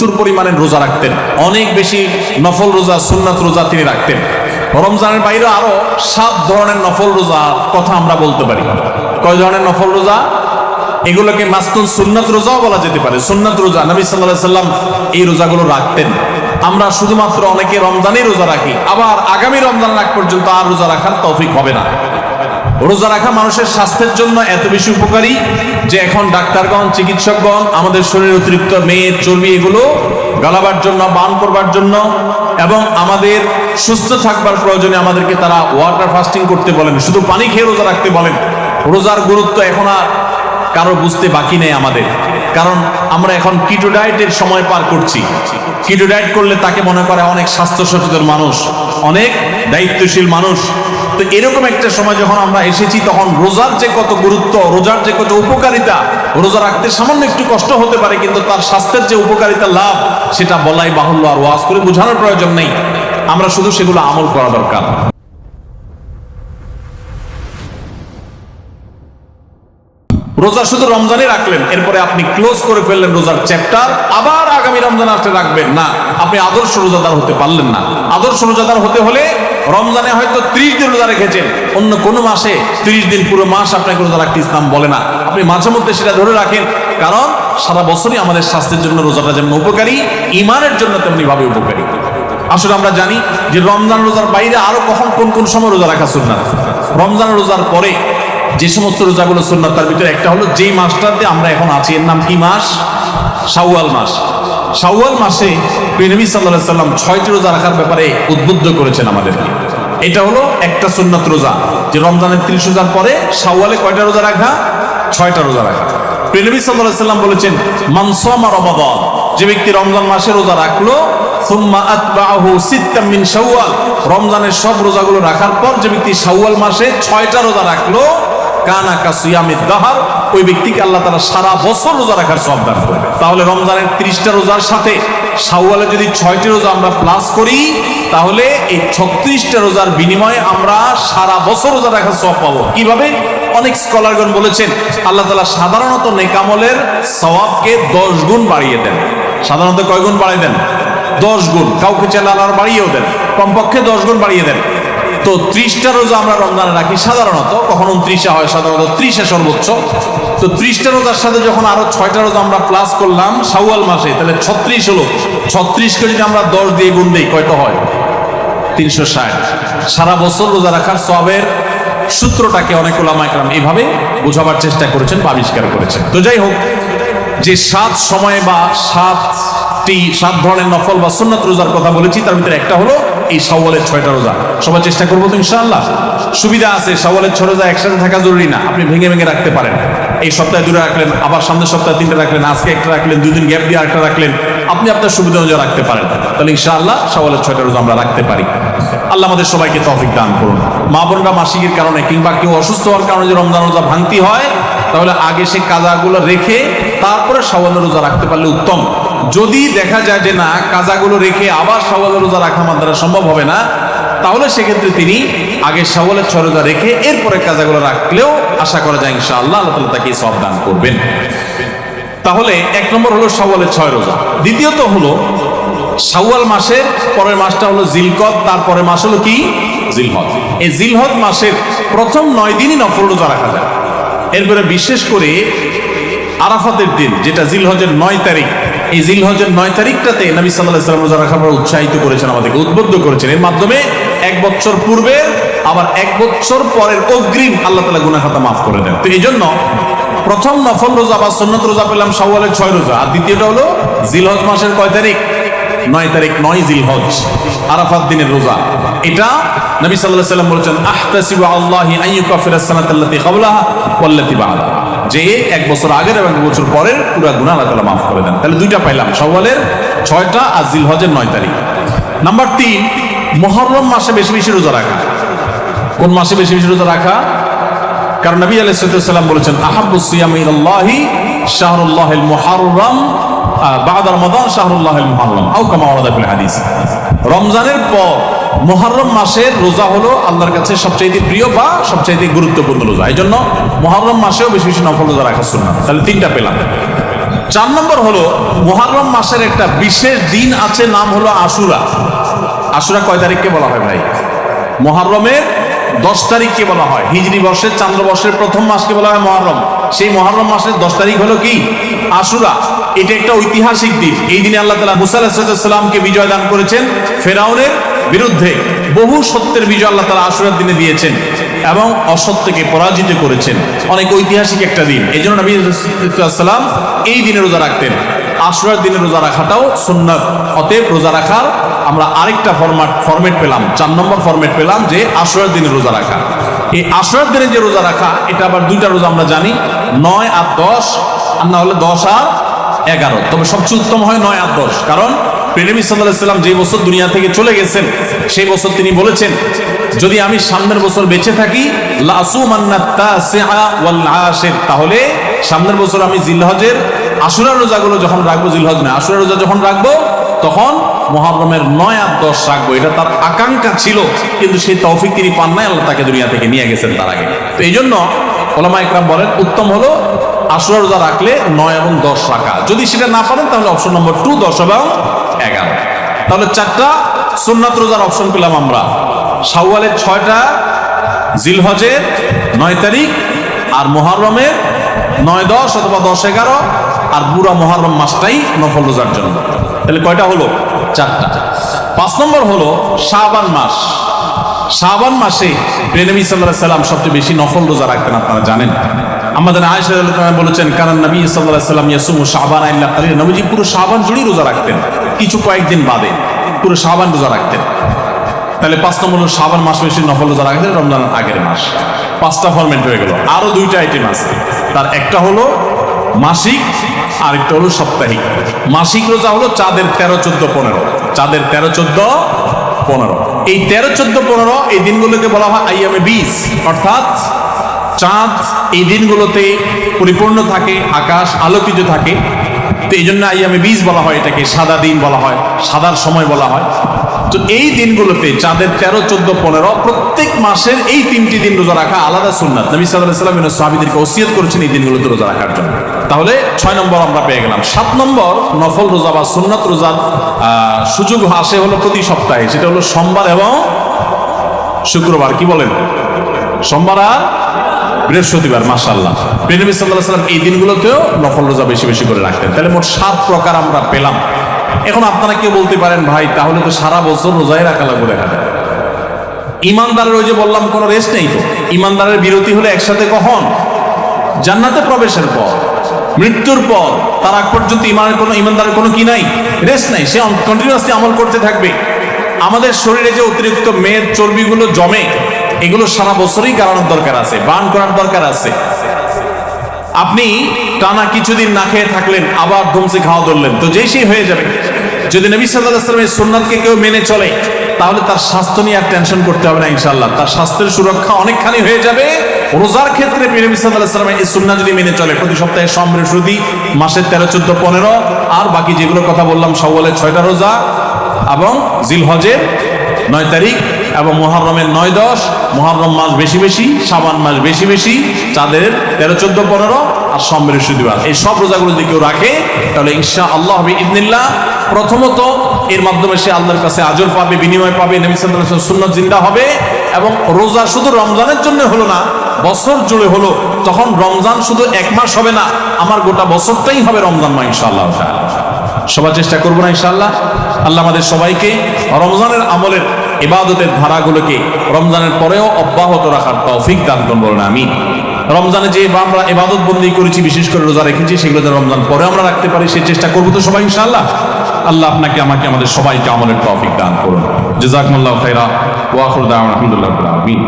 প্রচুর পরিমাণে রোজা রাখতেন। অনেক বেশি নফল রোজা, সুন্নাত রোজা তিনি রাখতেন। রমজানের বাইরে আরও সাত ধরনের নফল রোজা কথা আমরা বলতে পারি। কয় ধরনের নফল রোজা? এগুলোকে মাস্তুল সুন্নাত রোজাও বলা যেতে পারে। সুন্নাত রোজা, নবী সাল্লাহ সাল্লাম এই রোজাগুলো রাখতেন। আমরা শুধুমাত্র অনেকে রমজানেই রোজা রাখি, আবার আগামী রমজান রাখ পর্যন্ত আর রোজা রাখার তৌফিক হবে না। রোজা রাখা মানুষের স্বাস্থ্যের জন্য এত বেশি উপকারী যে এখন ডাক্তারগণ, চিকিৎসকগণ, আমাদের শরীরে অতিরিক্ত মেয়ের চর্বি, এগুলো গালাবার জন্য, বান করবার জন্য এবং আমাদের সুস্থ থাকবার প্রয়োজনে আমাদেরকে তারা ওয়াটার ফাস্টিং করতে বলেন। শুধু পানি খেয়ে রোজা রাখতে বলেন। রোজার গুরুত্ব এখন আর কারও বুঝতে বাকি নেই আমাদের। কারণ আমরা এখন কিটো ডায়েটের সময় পার করছি। কিটো ডায়েট করলে তাকে মনে করে অনেক স্বাস্থ্য সচেতন মানুষ, অনেক দায়িত্বশীল মানুষ। তো এরকম একটা সময় যখন আমরা এসেছি, তখন রোজার যে কত গুরুত্ব, রোজার যে কত উপকারিতা, রোজা রাখতে সামান্য একটু কষ্ট হতে পারে, কিন্তু তার স্বাস্থ্যের যে উপকারিতা লাভ, সেটা বলাই বাহুল্য আর ওয়াজ করে বোঝানোর প্রয়োজন নেই। আমরা শুধু সেগুলো আমল করা দরকার। রোজা শুধু রমজানে রাখলেন, এরপরে আপনি ক্লোজ করে ফেললেন রোজার চ্যাপ্টার, আবার আগামী রমজান আসলে রাখবেন। না, আপনি আদর্শ রোজাদার হতে পারলেন না। আদর্শ রোজাদার হতে হলে রমজানে হয়তো ত্রিশ দিন রোজা রেখেছেন, অন্য কোনো মাসে ত্রিশ দিন পুরো মাস আপনাকে রোজা রাখতে ইসলাম বলে না। আপনি মাঝে মধ্যে সেটা ধরে রাখেন, কারণ সারা বছরই আমাদের স্বাস্থ্যের জন্য রোজাটা যেমন উপকারী ইমানের জন্য তেমনি ভাবে উপকারী। আসলে আমরা জানি যে রমজান রোজার বাইরে আরও কখন কোন কোন সময় রোজা রাখা সুন্নাত? রমজান রোজার পরে যে সমস্ত রোজাগুলো সুন্নাত, তার ভিতরে একটা হলো যেই মাসটাতে আমরা এখন আছি, এর নাম কি মাস? শাওয়াল মাস। শাওয়াল মাসে নবী সাল্লাহ সাল্লাম ছয়টি রোজা রাখার ব্যাপারে উদ্বুদ্ধ করেছেন আমাদেরকে। এটা হলো একটা সুন্নাত রোজা, যে রমজানের ত্রিশ রোজার পরে শাওয়ালে কয়টা রোজা রাখা? ছয়টা রোজা রাখা। নবী সাল্লাহ সাল্লাম বলেছেন মানসমা রমাদান যে ব্যক্তি রমজান মাসে রোজা রাখল রমজানের সব রোজাগুলো রাখার পর যে ব্যক্তি শাওয়াল মাসে ছয়টা রোজা রাখল কানা কাসিয়ামিদ দাহার, ওই ব্যক্তিকে আল্লাহ তারা সারা বছর রোজা রাখার সব দান করবে তাহলে রমজানের ত্রিশটা রোজার সাথে শাওয়ালে যদি ছয়টি রোজা আমরা প্লাস করি, তাহলে এই ছত্রিশটা রোজার বিনিময়ে আমরা সারা বছর রোজা রাখার সব পাবো। কীভাবে? অনেক স্কলারগণ বলেছেন, আল্লাহ তালা সাধারণত নেকামলের সওয়াবকে দশ গুণ বাড়িয়ে দেন। সাধারণত কয় গুণ বাড়িয়ে দেন? দশ গুণ। কাউকে আল্লাহ বাড়িয়েও দেন। কমপক্ষে দশ গুণ বাড়িয়ে দেন। তো ত্রিশটা রোজা আমরা রমজানে রাখি সাধারণত, কখনো ত্রিশা হয় সাধারণত ত্রিশে সর্বোচ্চ। তো ত্রিশটা রোজার সাথে যখন আরও ছয়টা রোজা আমরা প্লাস করলাম শাওয়াল মাসে, তাহলে ছত্রিশ হলো। ছত্রিশকে যদি আমরা দশ দিয়ে গুণ দিই, কয়টা হয়? তিনশো ষাট। সারা বছর রোজা রাখার সবের সূত্রটাকে অনেক ওলামাইকরাম এইভাবে বোঝাবার চেষ্টা করেছেন বা আবিষ্কার করেছেন। তো যাই হোক, যে সাত সময় বা সাতটি সাত ধরনের নফল বা সুন্নাত রোজার কথা বলেছি, তার ভিতরে একটা হলো এই শাওয়ালের ছয়টা রোজা। সবাই চেষ্টা করব তো ইনশাআল্লাহ। সুবিধা আছে, শাওয়ালের ছয় রোজা একসাথে থাকা জরুরি না, আপনি ভেঙে ভেঙে রাখতে পারেন। এই সপ্তাহে দুটো রাখলেন, আবার সামনের সপ্তাহে তিনটা রাখলেন, আজকে একটা রাখলেন দুই দিন গ্যাপ দিয়ে আরেকটা রাখলেন, আপনি আপনার সুবিধা অনুযায়ী রাখতে পারেন। তাহলে ইনশাআল্লাহ শাওয়ালের ছয়টা রোজা আমরা রাখতে পারি। আল্লাহ আমাদের সবাইকে তৌফিক দান করুন। মা বোনরা মাসিকের কারণে কিংবা কেউ অসুস্থ হওয়ার কারণে যে রমজান রোজা ভাঙতি হয়, তাহলে আগে সে কাজাগুলো রেখে তারপরে শাওয়ালের রোজা রাখতে পারলে উত্তম। যদি দেখা যায় যে না, কাজাগুলো রেখে আবার শাওয়ালের রোজা রাখা আমার দ্বারা সম্ভব হবে না, তাহলে সেক্ষেত্রে তিনি আগে সওয়ালের ছয় রোজা রেখে এরপরে কাজাগুলো রাখলেও আশা করা যায় ইনশাআল্লাহ আল্লাহ তালা তাকে সব দান করবেন। তাহলে এক নম্বর হলো সওয়ালের ছয় রোজা। দ্বিতীয়ত হলো শাওয়াল মাসের পরের মাসটা হলো জিলকত তারপরের মাস হলো কি? জিলহজ। এই জিলহজ মাসের প্রথম নয় দিনই নফল রোজা রাখা যায়। এরপরে বিশেষ করে আরাফাতের দিন, যেটা জিলহজের নয় তারিখ এই জিলহজের নয় তারিখটাতে নবী সাল্লাহ সাল্লাম রোজা রাখার পর উৎসাহিত করেছেন, আমাদেরকে উদ্বুদ্ধ করেছেন। এর মাধ্যমে এক বছর পূর্বের আবার এক বছর পরের অগ্রিম আল্লাহ তালা গুনা খাতা মাফ করে দেন। তো এই জন্য প্রথম নফল রোজা বা সন্ন্যত রোজা পেলাম শাওয়ালের ছয় রোজা। আর দ্বিতীয়টা হলো জিলহজ মাসের কয় তারিখ? নয় তারিখ, নয় জিলহজ আরাফাত দিনের রোজা। এটা নবী আলাইহি সাল্লাম বলেছেন, আহতাসিবু আল্লাহি আইয়ুকাফিরাস সানাতাল্লাতী ক্বাবলাহা ওয়াল্লাতী বা'দাহা। যে এক বছর আগের এবং এক বছর পরের পুরো গুনাহ আল্লাহ তাআলা মাফ করে দেন। তাহলে দুইটা পাইলাম, শাওয়ালের ছয়টা আর জিলহজের নয় তারিখ। নাম্বার তিন মুহররম মাসে বেশি বেশি রোজা রাখা। কোন মাসে বেশি বেশি রোজা রাখা? কারণ নবী আলাইহিস সালাম বলেছেন আহাব্বুস সিয়াম ইলাল্লাহি শাহরুল্লাহিল মুহাররম বাদ রমাদান শাহরুল্লাহিল মুহাররম। আও কামা হাদিস। রমজানের পর মুহররম মাসের রোজা হলো আল্লাহর কাছে সবচাইতে প্রিয় বা সবচাইতে গুরুত্বপূর্ণ রোজা। এই জন্য মুহররম মাসেও বেশি বেশি নফল রোজা রাখা সুন্নাহ তাহলে তিনটা পেলাম। চার নম্বর হলো মুহাররম মাসের একটা বিশেষ দিন আছে, নাম হলো আশুরা। আশুরা কয় তারিখকে বলা হয় ভাই? মহারমের দশ তারিখকে বলা হয়। হিজরি বর্ষের, চান্দ্র বর্ষের প্রথম মাসকে বলা হয় মহারম। সেই মহারম মাসের দশ তারিখ হলো কি? আশুরা। এটা একটা ঐতিহাসিক দিন। এই দিনে আল্লাহ তালা মুসা বিজয় দান করেছেন ফেরাউনের বিরুদ্ধে বহু সত্যের বিজয় আল্লাহ তালা আশুরার দিনে দিয়েছেন এবং অসত্যকে পরাজিত করেছেন। অনেক ঐতিহাসিক একটা দিন। এই জন্য নবী সাল্লাম এই দিনে রোজা রাখতেন। আশুরার দিনে রোজা রাখাটাও সুন্নাত। অতএব রোজা রাখার আমরা আরেকটা ফরম্যাট ফরম্যাট পেলাম। চার নম্বর ফরম্যাট পেলাম যে আশুরার দিনে রোজা রাখা। এই আশুরার দিনে যে রোজা রাখা, এটা আবার দুইটা রোজা আমরা জানি। নয় আর দশ, আর না হলে দশ আর এগারো। তবে সবচেয়ে উত্তম হয় নয় আর দশ। কারণ প্রেমী সাল্লাহ সাল্লাম যে বছর দুনিয়া থেকে চলে গেছেন, সেই বছর তিনি বলেছেন, যদি আমি সামনের বছর বেঁচে থাকি তাহলে সামনের বছর আমি জিলহজের আশুরা রোজাগুলো যখন রাখব, জিলহজ না আশুরা রোজা যখন রাখব, তখন মহারমের নয় আর দশ রাখব। এটা তার আকাঙ্ক্ষা ছিল, কিন্তু সেই তৌফিক তিনি পান নাই, আল্লাহ তাকে দুনিয়া থেকে নিয়ে গেছেন তার আগে। তো এই জন্য ওলামা ইকরাম বলেন, উত্তম হলো আশুরা রোজা রাখলে নয় এবং দশ রাখা। যদি সেটা না পারেন, তাহলে অপশন নম্বর টু দশ এবং এগারো। তাহলে চারটা সুন্নাত রোজার অপশন পেলাম আমরা। শাওয়ালের ছয়টা, জিলহজের নয় তারিখ আর মোহরমের নয় দশ অথবা দশ এগারো আর পুরা মহরম মাসটাই নফল রোজার জন্য। তাহলে কয়টা হলো? চারটা। পাঁচ নম্বর হলো শাবান মাস। শাবান মাসে প্রেনবী সাল্লাহ সাল্লাম সবচেয়ে বেশি নফল রোজা রাখতেন, আপনারা জানেন। আমাদের আয়েশা বলেছেন কারণ নবী সাল্লাহ সাল্লাম ইয়াসুমু শাবান আল্লাহ কালী নবীজি পুরো শাবান জুড়েই রোজা রাখতেন, কিছু কয়েকদিন বাদে পুরো শাবান রোজা রাখতেন। তাহলে পাঁচ নম্বর হলো শাবান মাস বেশি নফল রোজা রাখতেন রমজান আগের মাস। পাঁচটা ফরমেন্ট হয়ে গেল, আরও দুইটা আইটেম আছে। তার একটা হলো মাসিক, আরেকটা হলো সাপ্তাহিক। মাসিক রোজা হলো চাঁদের তেরো, চোদ্দ, পনেরো। চাঁদের তেরো, চোদ্দ, পনেরো। এই তেরো, চোদ্দ, পনেরো এই দিনগুলোকে বলা হয় আইয়ামে বিশ, অর্থাৎ চাঁদ এই দিনগুলোতে পরিপূর্ণ থাকে, আকাশ আলোকিত থাকে। তো এই জন্য আইয়ামে বীজ বলা হয়, এটাকে সাদা দিন বলা হয়, সাদার সময় বলা হয়। তো এই দিনগুলোতে চাঁদের তেরো, চোদ্দ, পনেরো, প্রত্যেক মাসের এই তিনটি দিন রোজা রাখা আলাদা সুন্নাত। নবী সাল্লাহ সাল্লাম সাহাবিদেরকে ওসিয়ত করেছেন এই দিনগুলোতে রোজা রাখার জন্য। তাহলে ছয় নম্বর আমরা পেয়ে গেলাম। সাত নম্বর নফল রোজা বা সুন্নাত রোজার সুযোগ আসে হলো প্রতি সপ্তাহে, সেটা হলো সোমবার এবং শুক্রবার। কি বলেন? সোমবার আর বৃহস্পতিবার মাসাল্লাহ প্রেনবী সাল্লাহ সাল্লাম এই দিনগুলোতেও নফল রোজা বেশি বেশি করে রাখতেন। তাহলে মোট সাত প্রকার আমরা পেলাম। এখন আপনারা কেউ বলতে পারেন, ভাই, তাহলে তো সারা বছর রোজাই রাখা লাগবে দেখা যায় ইমানদারের ওই যে বললাম, কোনো রেস্ট নেই তো। ইমানদারের বিরতি হলে একসাথে কখন? জান্নাতে প্রবেশের পর, মৃত্যুর পর, তার আগ পর্যন্ত ইমানের কোনো, ইমানদারের কোনো কি নাই? রেস্ট নাই। সে কন্টিনিউয়াসলি আমল করতে থাকবে। আমাদের শরীরে যে অতিরিক্ত মেয়ের চর্বিগুলো জমে এগুলো সারা বছরই কারণের দরকার আছে, বান করার দরকার আছে। আপনি টানা কিছুদিন না খেয়ে থাকলেন, আবার ধমসে খাওয়া ধরলেন, তো যেই সেই হয়ে যাবে। যদি নবী সাল্লাহ আসলামের সুন্নাতকে কেউ মেনে চলে, তাহলে তার স্বাস্থ্য নিয়ে আর টেনশন করতে হবে না ইনশাল্লাহ তার স্বাস্থ্যের সুরক্ষা অনেকখানি হয়ে যাবে। রোজার ক্ষেত্রে সাল্লাহ আসলামের এই সুন্না যদি মেনে চলে, প্রতি সপ্তাহে সোম বৃহস্পতি মাসের তেরো, চোদ্দ, পনেরো, আর বাকি যেগুলোর কথা বললাম, সওয়ালের ছয়টা রোজা এবং জিলহজের নয় তারিখ এবং মহরমের নয় দশ মহরম মাস বেশি বেশি সাবান মাস বেশি বেশি, চাঁদের তেরো, চোদ্দ, পনেরো আর সোম বৃহস্পতিবার এই সব রোজাগুলো যদি কেউ রাখে, তাহলে ইনশা আল্লাহ ইদনিল্লাহ। প্রথমত এর মাধ্যমে সে আল্লাহর কাছে আজর পাবে, বিনিময় পাবে আলাইহি জিন্দা হবে এবং রোজা শুধু রমজানের জন্য হলো না, বছর জুড়ে হলো, তখন রমজান শুধু এক মাস হবে না, আমার গোটা বছরটাই হবে রমজান মা ইনশাআল্লাহ সবার চেষ্টা করব না ইনশাল্লাহ আল্লাহ আমাদের সবাইকে রমজানের আমলের ইবাদতের ধারাগুলোকে রমজানের পরেও অব্যাহত রাখার তৌফিক দান করুন বলেন আমি রমজানে যে আমরা ইবাদত বন্দি করেছি, বিশেষ করে রোজা রেখেছি সেগুলো যেন রমজান পরে আমরা রাখতে পারি সেই চেষ্টা করব তো সবাই ইনশাল্লাহ আল্লাহ আপনাকে, আমাকে, আমাদের সবাইকে আমলের তৌফিক দান করুন। জেজাকমুল্লাহ খাইরা ওয়াখুর দাম আলহামদুলিল্লাহ আলামিন।